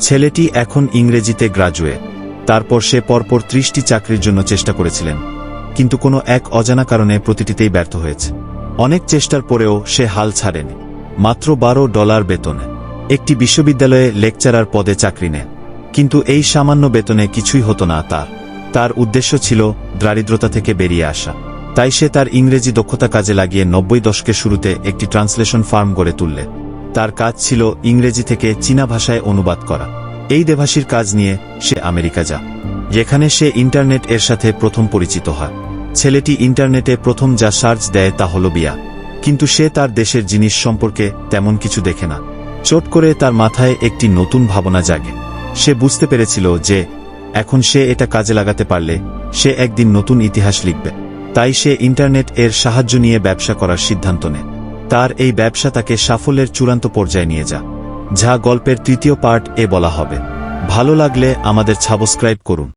ছেলেটি এখন ইংরেজিতে গ্রাজুয়েট তারপর সে পরপর ত্রিশটি চাকরির জন্য চেষ্টা করেছিলেন। কিন্তু কোনো এক অজানা কারণে প্রতিটিতেই ব্যর্থ হয়েছে। অনেক চেষ্টার পরেও সে হাল ছাড়েনি। মাত্র বারো ডলার বেতনে। একটি বিশ্ববিদ্যালয়ে লেকচারার পদে চাকরি নেয়। কিন্তু এই সামান্য বেতনে কিছুই হতো না তার। তার উদ্দেশ্য ছিল দারিদ্রতা থেকে বেরিয়ে আসা। তাই সে তার ইংরেজি দক্ষতা কাজে লাগিয়ে নব্বই দশকের শুরুতে একটি ট্রান্সলেশন ফার্ম গড়ে তুললে। তার কাজ ছিল ইংরেজি থেকে চীনা ভাষায় অনুবাদ করা। এই দেভাষীর কাজ নিয়ে সে আমেরিকা যা যেখানে সে ইন্টারনেট এর সাথে প্রথম পরিচিত হয়। ছেলেটি ইন্টারনেটে প্রথম যা সার্চ দেয় তা হল বিয়া। কিন্তু সে তার দেশের জিনিস সম্পর্কে তেমন কিছু দেখে না। চোট করে তার মাথায় একটি নতুন ভাবনা জাগে। সে বুঝতে পেরেছিল যে, এখন সে এটা কাজে লাগাতে পারলে সে একদিন নতুন ইতিহাস লিখবে। তাই সে ইন্টারনেট এর সাহায্য নিয়ে ব্যবসা করার সিদ্ধান্ত নেয়। তার এই ব্যবসা তাকে সাফল্যের চূড়ান্ত পর্যায়ে নিয়ে যা। যা গল্পের তৃতীয় পার্ট এ বলা হবে। ভালো লাগলে আমাদের সাবস্ক্রাইব করুন।